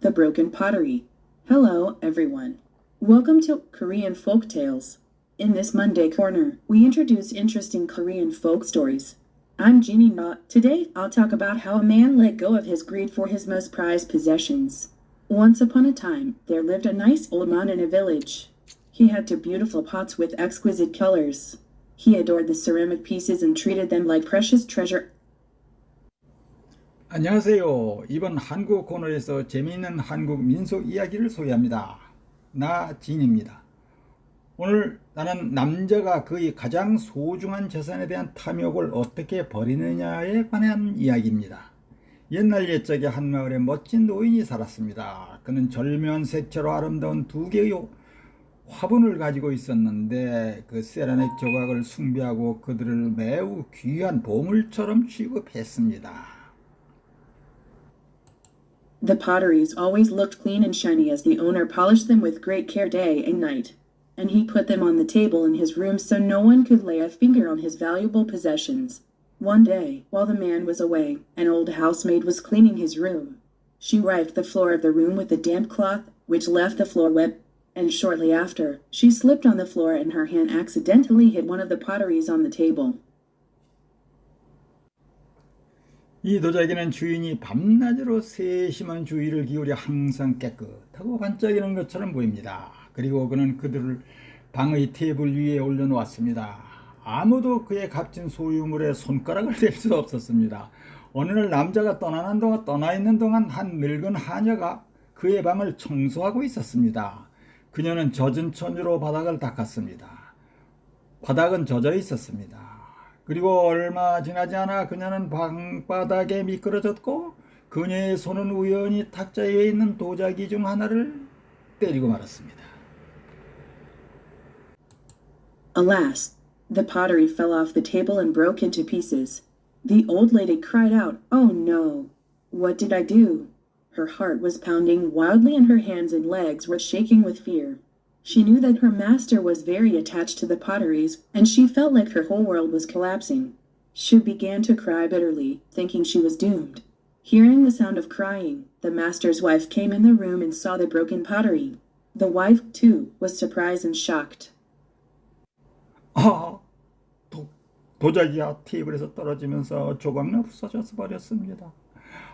The Broken Pottery. Hello, everyone. Welcome to Korean Folk Tales. In this Monday corner, we introduce interesting Korean folk stories. I'm Jeannie Na. Today, I'll talk about how a man let go of his greed for his most prized possessions. Once upon a time, there lived a nice old man in a village. He had two beautiful pots with exquisite colors. He adored the ceramic pieces and treated them like precious treasure. 안녕하세요. 이번 한국 코너에서 재미있는 한국 민속 이야기를 소개합니다. 나 진입니다. 오늘 나는 남자가 그의 가장 소중한 재산에 대한 탐욕을 어떻게 버리느냐에 관한 이야기입니다. 옛날 옛적에 한 마을에 멋진 노인이 살았습니다. 그는 절묘한 색채로 아름다운 두 개의 화분을 가지고 있었는데 그 세라믹 조각을 숭배하고 그들을 매우 귀한 보물처럼 취급했습니다. The potteries always looked clean and shiny as the owner polished them with great care day and night. And he put them on the table in his room so no one could lay a finger on his valuable possessions. One day, while the man was away, an old housemaid was cleaning his room. She wiped the floor of the room with a damp cloth, which left the floor wet, and shortly after, she slipped on the floor and her hand accidentally hit one of the potteries on the table. 이 도자기는 주인이 밤낮으로 세심한 주의를 기울여 항상 깨끗하고 반짝이는 것처럼 보입니다. 그리고 그는 그들을 방의 테이블 위에 올려놓았습니다. 아무도 그의 값진 소유물에 손가락을 댈 수 없었습니다. 어느 날 남자가 떠나는 동안 떠나 있는 동안 한 늙은 하녀가 그의 방을 청소하고 있었습니다. 그녀는 젖은 천으로 바닥을 닦았습니다. 바닥은 젖어 있었습니다. 그리고 얼마 지나지 않아 그녀는 방바닥에 미끄러졌고 그녀의 손은 우연히 탁자 위에 있는 도자기 중 하나를 때리고 말았습니다. Alas, the pottery fell off the table and broke into pieces. The old lady cried out, Oh no! What did I do? Her heart was pounding wildly and her hands and legs were shaking with fear. She knew that her master was very attached to the potteries, and she felt like her whole world was collapsing. She began to cry bitterly, thinking she was doomed. Hearing the sound of crying, the master's wife came in the room and saw the broken pottery. The wife, too, was surprised and shocked. 아, 도, 도자기가 테이블에서 떨어지면서 조각나 부서져서 버렸습니다.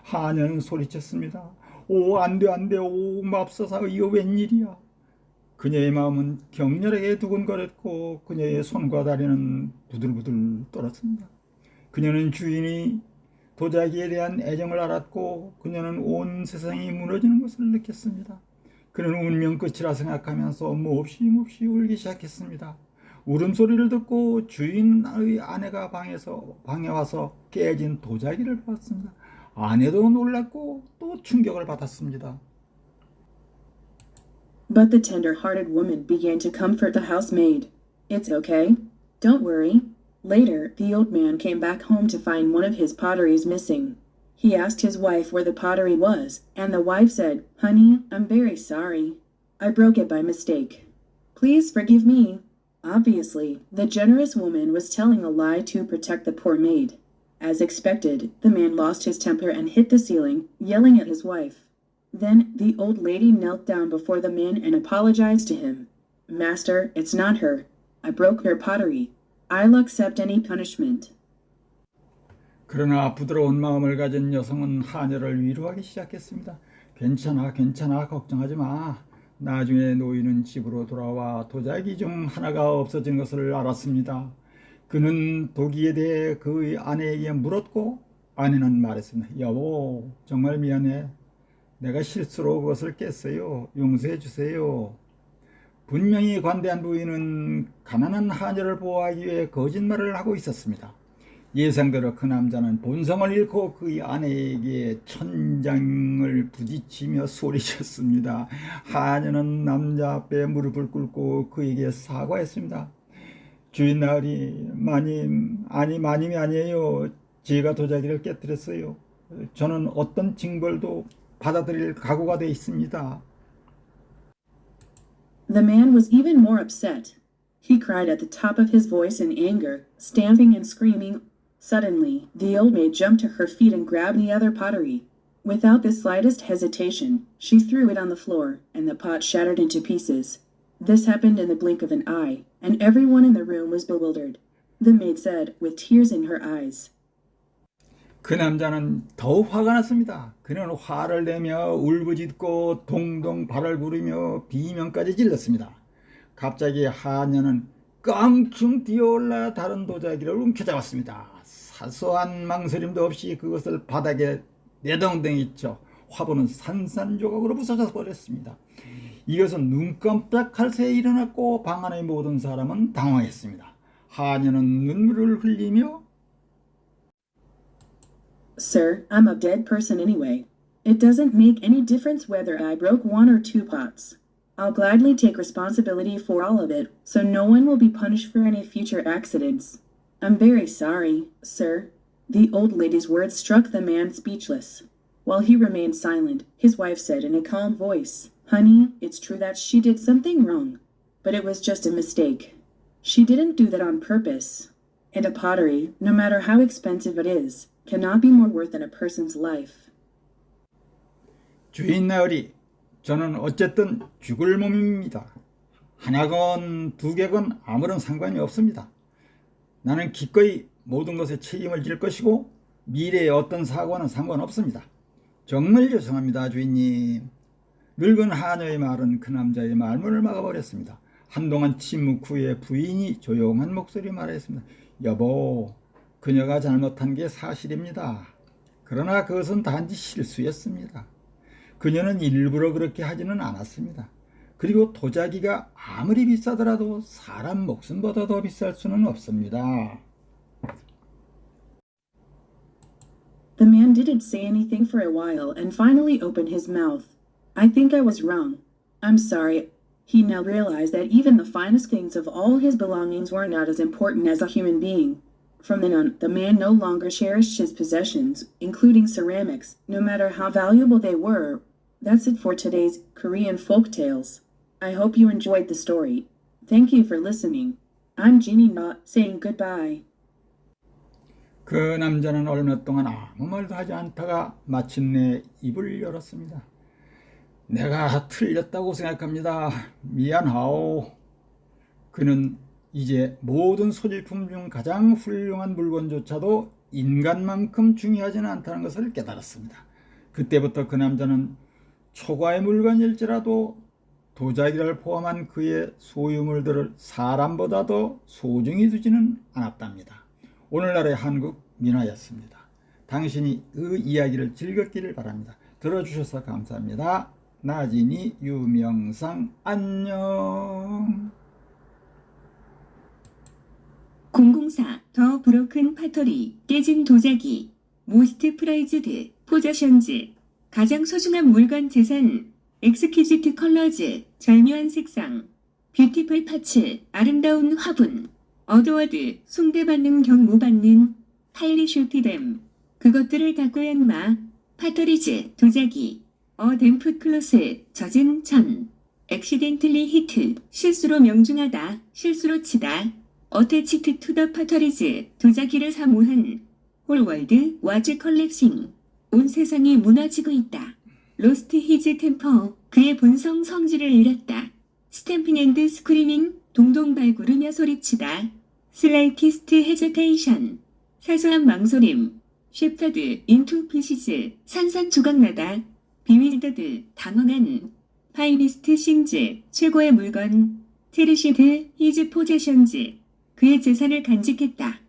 하녀는 소리쳤습니다. 오, 안 돼, 안 돼, 오, 맙소사, 이거 웬일이야? 그녀의 마음은 격렬하게 두근거렸고 그녀의 손과 다리는 부들부들 떨었습니다. 그녀는 주인이 도자기에 대한 애정을 알았고 그녀는 온 세상이 무너지는 것을 느꼈습니다. 그는 운명 끝이라 생각하면서 몹시 몹시 울기 시작했습니다. 울음소리를 듣고 주인의 아내가 방에서 방에 와서 깨진 도자기를 보았습니다. 아내도 놀랐고 또 충격을 받았습니다. But the tender hearted woman began to comfort the housemaid. It's okay. Don't worry. Later, the old man came back home to find one of his potteries missing. He asked his wife where the pottery was, and the wife said, Honey, I'm very sorry. I broke it by mistake. Please forgive me. Obviously, the generous woman was telling a lie to protect the poor maid. As expected, the man lost his temper and hit the ceiling, yelling at his wife. Then the old lady knelt down before the man and apologized to him. Master, it's not her. I broke her pottery. I'll accept any punishment. 그러나 부드러운 마음을 가진 여성은 하녀를 위로하기 시작했습니다. 괜찮아, 괜찮아, 걱정하지 마. 나중에 노인은 집으로 돌아와 도자기 중 하나가 없어진 것을 알았습니다. 그는 도기에 대해 그의 아내에게 물었고 아내는 말했습니다. 여보, 정말 미안해. 내가 실수로 그것을 깼어요. 용서해 주세요. 분명히 관대한 부인은 가난한 하녀를 보호하기 위해 거짓말을 하고 있었습니다. 예상대로 그 남자는 본성을 잃고 그의 아내에게 천장을 부딪히며 소리쳤습니다. 하녀는 남자 앞에 무릎을 꿇고 그에게 사과했습니다. 주인 나으리 마님 아니 마님이 아니에요. 제가 도자기를 깨뜨렸어요. 저는 어떤 징벌도 받아들일 각오가 돼 있습니다. The man was even more upset. He cried at the top of his voice in anger, stamping and screaming. Suddenly, the old maid jumped to her feet and grabbed the other pottery. Without the slightest hesitation, she threw it on the floor, and the pot shattered into pieces. This happened in the blink of an eye, and everyone in the room was bewildered. The maid said, with tears in her eyes, 그 남자는 더욱 화가 났습니다. 그는 화를 내며 울부짖고 동동 발을 부르며 비명까지 질렀습니다. 갑자기 하녀는 깡충 뛰어올라 다른 도자기를 움켜잡았습니다. 사소한 망설임도 없이 그것을 바닥에 내동댕이 쳐 화분은 산산조각으로 부서져 버렸습니다. 이것은 눈 깜짝할 새에 일어났고 방 안의 모든 사람은 당황했습니다. 하녀는 눈물을 흘리며 Sir, I'm a dead person anyway. It doesn't make any difference whether I broke one or two pots. I'll gladly take responsibility for all of it, so no one will be punished for any future accidents. I'm very sorry, sir. The old lady's words struck the man speechless. While he remained silent, his wife said in a calm voice, Honey, it's true that she did something wrong, but it was just a mistake. She didn't do that on purpose. And a pottery, no matter how expensive it is, cannot be more worth than a person's life. 주인 나으리, 저는 어쨌든 죽을 몸입니다. 하나건 두 개건 아무런 상관이 없습니다. 나는 기꺼이 모든 것에 책임을 질 것이고 미래의 어떤 사고와는 상관없습니다. 정말 죄송합니다, 주인님. 늙은 하녀의 말은 그 남자의 말문을 막아버렸습니다. 한동안 침묵 후에 부인이 조용한 목소리 말했습니다. 여보, 그녀가 잘못한 게 사실입니다. 그러나 그것은 단지 실수였습니다. 그녀는 일부러 그렇게 하지는 않았습니다. 그리고 도자기가 아무리 비싸더라도 사람 목숨보다 더 비쌀 수는 없습니다. The man didn't say anything for a while and finally opened his mouth. I think I was wrong. I'm sorry. He now realized that even the finest things of all his belongings were not as important as a human being. From then on, the man no longer cherished his possessions, including ceramics, no matter how valuable they were. That's it for today's Korean folk tales. I hope you enjoyed the story. Thank you for listening. I'm Jeannie Not saying goodbye. 그 남자는 얼마 동안 아무 말도 하지 않다가 마침내 입을 열었습니다. 내가 틀렸다고 생각합니다. 미안하오. 그는 이제 모든 소지품 중 가장 훌륭한 물건조차도 인간만큼 중요하지는 않다는 것을 깨달았습니다. 그때부터 그 남자는 초과의 물건일지라도 도자기를 포함한 그의 소유물들을 사람보다 더 소중히 두지는 않았답니다. 오늘날의 한국 민화였습니다. 당신이 그 이야기를 즐겼기를 바랍니다. 들어주셔서 감사합니다. 나진이 유명상 안녕. 004 더 브로큰 파터리 깨진 도자기 모스트 프라이즈드 포저션즈 가장 소중한 물건 재산 엑스퀴지트 컬러즈 절묘한 색상 뷰티풀 파츠 아름다운 화분 어드워드 숭배받는 경모받는 하일리 슈티댐 그것들을 갖고 얀마 파터리즈 도자기 어 댐프 클로스 젖은 천 엑시덴틀리 히트 실수로 명중하다 실수로 치다 어태치트 투더 파터리즈 도자기를 사모한 홀월드 와즈 컬렉싱 온 세상이 무너지고 있다. 로스트 히즈 템퍼 그의 본성 성질을 잃었다. 스탬핑 앤드 스크리밍 동동 발구르며 소리치다. 슬라이티스트 헤저테이션 사소한 망설임 쉐프터드 인투 피시즈 산산조각나다. 비윌더드 당황한 파이니스트 싱즈 최고의 물건 테르시드 히즈 포제션즈 그의 재산을 간직했다.